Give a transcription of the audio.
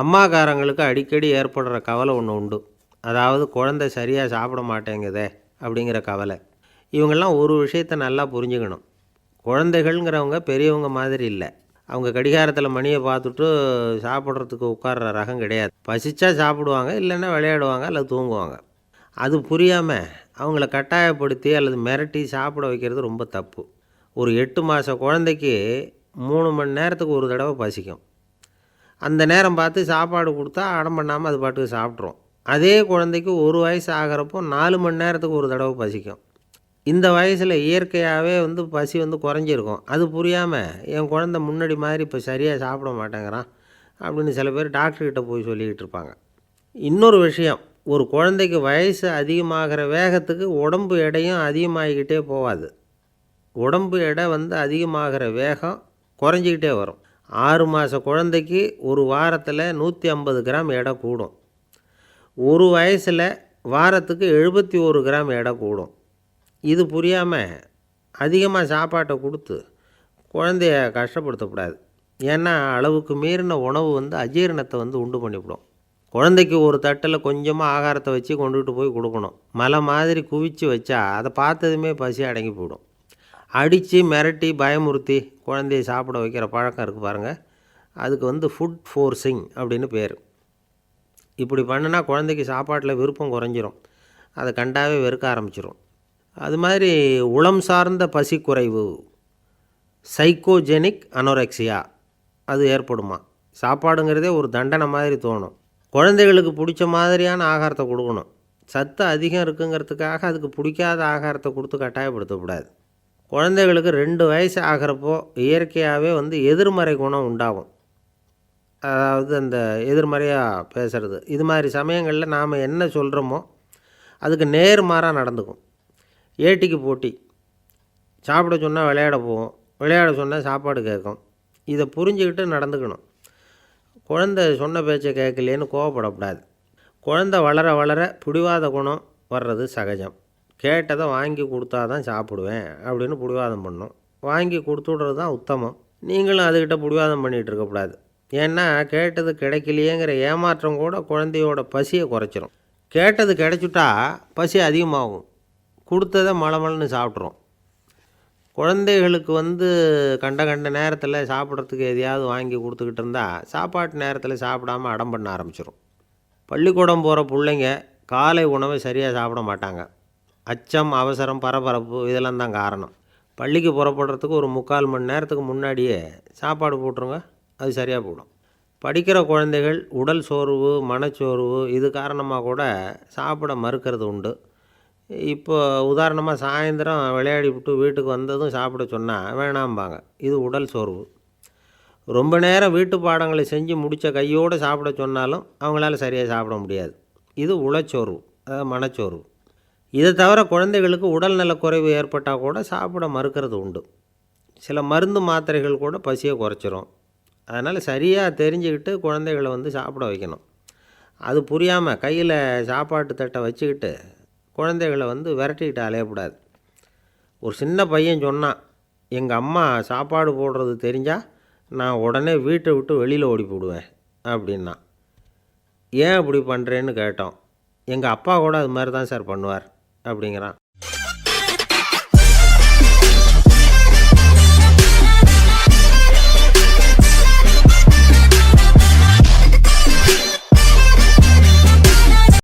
அம்மாக்காரங்களுக்கு அடிக்கடி ஏற்படுற கவலை ஒன்று உண்டு. அதாவது குழந்தை சரியாக சாப்பிட மாட்டேங்குதே அப்படிங்கிற கவலை. இவங்கெல்லாம் ஒரு விஷயத்த நல்லா புரிஞ்சுக்கணும். குழந்தைகள்ங்கிறவங்க பெரியவங்க மாதிரி இல்லை. அவங்க கடிகாரத்தில் மணியை பார்த்துட்டு சாப்பிட்றதுக்கு உட்கார்ற ரகம் கிடையாது. பசிச்சா சாப்பிடுவாங்க இல்லைன்னா விளையாடுவாங்க அல்லது தூங்குவாங்க. அது புரியாமல் அவங்கள கட்டாயப்படுத்தி அல்லது மிரட்டி சாப்பிட வைக்கிறது ரொம்ப தப்பு. ஒரு எட்டு மாத குழந்தைக்கு மூணு மணி நேரத்துக்கு ஒரு தடவை பசிக்கும். அந்த நேரம் பார்த்து சாப்பாடு கொடுத்தா அடம் பண்ணாமல் அது பாட்டுக்கு சாப்பிட்ரும். அதே குழந்தைக்கு ஒரு வயசு ஆகிறப்போ நாலு மணி நேரத்துக்கு ஒரு தடவை பசிக்கும். இந்த வயசில் இயற்கையாகவே வந்து பசி வந்து குறைஞ்சிருக்கும். அது புரியாமல் என் குழந்த முன்னாடி மாதிரி இப்போ சரியாக சாப்பிட மாட்டேங்கிறான் அப்படின்னு சில பேர் டாக்டர்கிட்ட போய் சொல்லிக்கிட்டு இருப்பாங்க. இன்னொரு விஷயம் ஒரு குழந்தைக்கு வயசு அதிகமாகிற வேகத்துக்கு உடம்பு எடையும் அதிகமாகிக்கிட்டே போகாது. உடம்பு எடை வந்து அதிகமாகிற வேகம் குறைஞ்சிக்கிட்டே வரும். ஆறு மாத குழந்தைக்கு ஒரு வாரத்தில் நூற்றி ஐம்பது கிராம் எடை கூடும். ஒரு வயசில் வாரத்துக்கு எழுபத்தி ஒரு கிராம் எடை கூடும். இது புரியாமல் அதிகமாக சாப்பாட்டை கொடுத்து குழந்தைய கஷ்டப்படுத்தக்கூடாது. ஏன்னா அளவுக்கு மீறின உணவு வந்து அஜீரணத்தை வந்து உண்டு பண்ணிவிடும். குழந்தைக்கு ஒரு தட்டில் கொஞ்சமாக ஆகாரத்தை வச்சு கொண்டுகிட்டு போய் கொடுக்கணும். மலை மாதிரி குவிச்சு வச்சா அதை பார்த்ததுமே பசி அடங்கி போயிடும். அடித்து மிரட்டி பயமுறுத்தி குழந்தைய சாப்பிட வைக்கிற பழக்கம் இருக்குது பாருங்கள் அதுக்கு வந்து ஃபுட் ஃபோர்ஸிங் அப்படின்னு பேர். இப்படி பண்ணுனா குழந்தைக்கு சாப்பாட்டில் விருப்பம் குறைஞ்சிரும். அதை கண்டாவே வெறுக்க ஆரம்பிச்சிடும் அது மாதிரி உளம் சார்ந்த பசி குறைவு சைக்கோஜெனிக் அனோரெக்சியா அது ஏற்படுமா? சாப்பாடுங்கிறதே ஒரு தண்டனை மாதிரி தோணும். குழந்தைகளுக்கு பிடிச்ச மாதிரியான ஆகாரத்தை கொடுக்கணும். சத்து அதிகம் இருக்குங்கிறதுக்காக அதுக்கு பிடிக்காத ஆகாரத்தை கொடுத்து கட்டாயப்படுத்தக்கூடாது. குழந்தைகளுக்கு ரெண்டு வயசு ஆகிறப்போ இயற்கையாகவே வந்து எதிர்மறை குணம் உண்டாகும். அதாவது அந்த எதிர்மறையாக பேசுகிறது இது மாதிரி சமயங்களில் நாம் என்ன சொல்கிறோமோ அதுக்கு நேர்மாறாக நடந்துக்கும். ஏட்டிக்கு போட்டி. சாப்பிட சொன்னால் விளையாட போவோம். விளையாட சொன்னால் சாப்பாடு கேட்கும். இதை புரிஞ்சுக்கிட்டு நடந்துக்கணும். குழந்தை சொன்ன பேச்சை கேட்கலேன்னு கோவப்படக்கூடாது. குழந்தை வளர வளர பிடிவாத குணம் வர்றது சகஜம். கேட்டதை வாங்கி கொடுத்தா தான் சாப்பிடுவேன் அப்படின்னு பிடிவாதம் பண்ணும். வாங்கி கொடுத்துட்றது தான் உத்தமம். நீங்களும் அதுக்கிட்ட பிடிவாதம் பண்ணிகிட்டு இருக்கக்கூடாது ஏன்னா கேட்டது கிடைக்கலையேங்கிற ஏமாற்றம் கூட குழந்தையோட பசியை குறைச்சிரும். கேட்டது கிடைச்சிட்டா பசி அதிகமாகும். கொடுத்ததை மலமலன்னு சாப்பிட்றோம் குழந்தைகளுக்கு வந்து கண்ட கண்ட நேரத்தில் சாப்பிட்றதுக்கு எதையாவது வாங்கி கொடுத்துக்கிட்டு இருந்தால் சாப்பாட்டு நேரத்தில் சாப்பிடாம அடம் பண்ண ஆரம்பிச்சிடும் பள்ளிக்கூடம் போகிற பிள்ளைங்க காலை உணவை சரியாக சாப்பிட மாட்டாங்க. அச்சம் அவசரம் பரபரப்பு இதெல்லாம் தான் காரணம். பள்ளிக்கு புறப்படுறதுக்கு ஒரு முக்கால் மணி நேரத்துக்கு முன்னாடியே சாப்பாடு போட்டுருங்க அது சரியாக போடும் படிக்கிற குழந்தைகள் உடல் சோர்வு மனச்சோர்வு இது காரணமாக கூட சாப்பிட மறுக்கிறது உண்டு. இப்போ உதாரணமாக சாயந்தரம் விளையாடி விட்டு வீட்டுக்கு வந்ததும் சாப்பிட சொன்னால் வேணாம்பாங்க இது உடல் சோர்வு. ரொம்ப நேரம் வீட்டு பாடங்களை செஞ்சு முடித்த கையோடு சாப்பிட சொன்னாலும் அவங்களால சரியாக சாப்பிட முடியாது. இது உளச்சோர்வு அதாவது மனச்சோர்வு. இதை தவிர குழந்தைகளுக்கு உடல் குறைவு ஏற்பட்டால் கூட சாப்பிட மறுக்கிறது உண்டு. சில மருந்து மாத்திரைகள் கூட பசியை குறைச்சிரும். அதனால் சரியாக தெரிஞ்சுக்கிட்டு குழந்தைகளை வந்து சாப்பிட வைக்கணும். அது புரியாமல் கையில் சாப்பாட்டு தட்டை வச்சுக்கிட்டு குழந்தைகளை வந்து விரட்டிக்கிட்டு அலையக்கூடாது. ஒரு சின்ன பையன் சொன்னான் எங்கள் அம்மா சாப்பாடு போடுறது தெரிஞ்சால் நான் உடனே வீட்டை விட்டு வெளியில் ஓடி போடுவேன் அப்படின்னா. ஏன் அப்படி பண்ணுறேன்னு கேட்டோம். எங்கள் அப்பா கூட அது மாதிரி தான் சார் பண்ணுவார். அப்படிங்கிறான்.